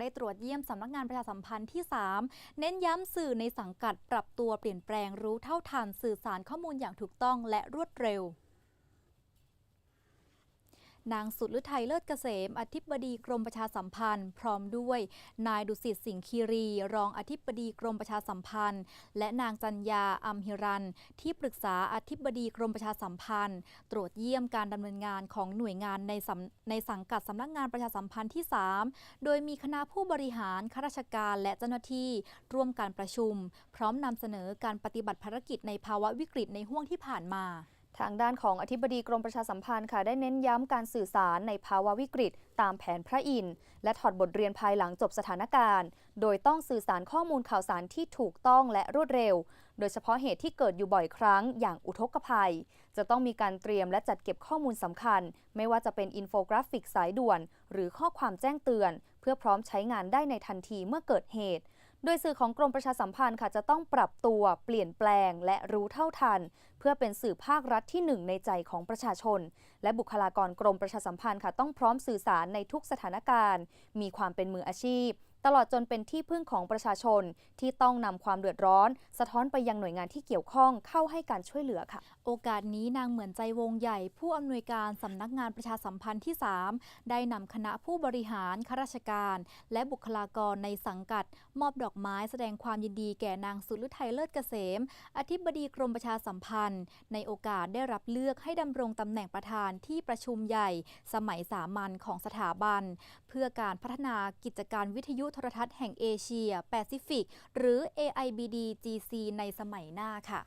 ได้ตรวจเยี่ยมสำนักงานประชาสัมพันธ์ที่ 3 เน้นย้ำสื่อในสังกัดปรับตัวเปลี่ยนแปลงรู้เท่าทันสื่อสารข้อมูลอย่างถูกต้องและรวดเร็ว นางสุดฤทัยเลิศเกษม อธิบดีกรมประชาสัมพันธ์ พร้อมด้วย นายดุสิตสิงห์คีรี รองอธิบดีกรมประชาสัมพันธ์ และนางจัญญาอัมฮิรัน ที่ปรึกษาอธิบดีกรมประชาสัมพันธ์ ตรวจเยี่ยมการดำเนินงานของหน่วยงานในสำในสังกัดสำนักงานประชาสัมพันธ์ที่ 3 โดยมีคณะผู้บริหารข้าราชการและเจ้าหน้าที่ร่วมการประชุม พร้อมนำเสนอการปฏิบัติภารกิจในภาวะวิกฤตในห่วงที่ผ่านมา ทางด้านของอธิบดีกรมประชาสัมพันธ์ค่ะได้เน้นย้ำการสื่อสารในภาวะวิกฤต ตามแผนพระอินทร์และถอดบทเรียนภายหลังจบสถานการณ์ โดยต้องสื่อสารข้อมูลข่าวสารที่ถูกต้องและรวดเร็ว โดยเฉพาะเหตุที่เกิดอยู่บ่อยครั้งอย่างอุทกภัย จะต้องมีการเตรียมและจัดเก็บข้อมูลสำคัญ ไม่ว่าจะเป็นอินโฟกราฟิกสายด่วน หรือข้อความแจ้งเตือน เพื่อพร้อมใช้งานได้ในทันทีเมื่อเกิดเหตุ โดยสื่อของกรมประชาสัมพันธ์ค่ะจะต้องปรับตัวเปลี่ยนแปลงและรู้เท่าทัน เพื่อเป็นสื่อภาครัฐที่หนึ่งในใจของประชาชน และบุคลากรกรมประชาสัมพันธ์ค่ะต้องพร้อมสื่อสารในทุกสถานการณ์ มีความเป็นมืออาชีพ ตลอดจนเป็นที่พึ่งของประชาชนที่ต้องนำความเดือดร้อน สะท้อนไปยังหน่วยงานที่เกี่ยวข้องเข้าให้การช่วยเหลือค่ะ โอกาสนี้นางเหมือนใจวงใหญ่ ผู้อำนวยการสำนักงานประชาสัมพันธ์ที่ 3 ได้นำคณะผู้บริหารข้าราชการ และบุคลากรในสังกัด มอบดอกไม้แสดงความยินดีแก่นางสุดฤทัยเลิศเกษม อธิบดีกรมประชาสัมพันธ์ ในโอกาสได้รับเลือกให้ดำรงตำแหน่งประธานที่ประชุมใหญ่ สมัยสามัญของสถาบัน เพื่อการพัฒนากิจการวิทยุโทรทัศน์แห่งเอเชีย แปซิฟิก หรือ AIBD GC ในสมัยหน้าค่ะ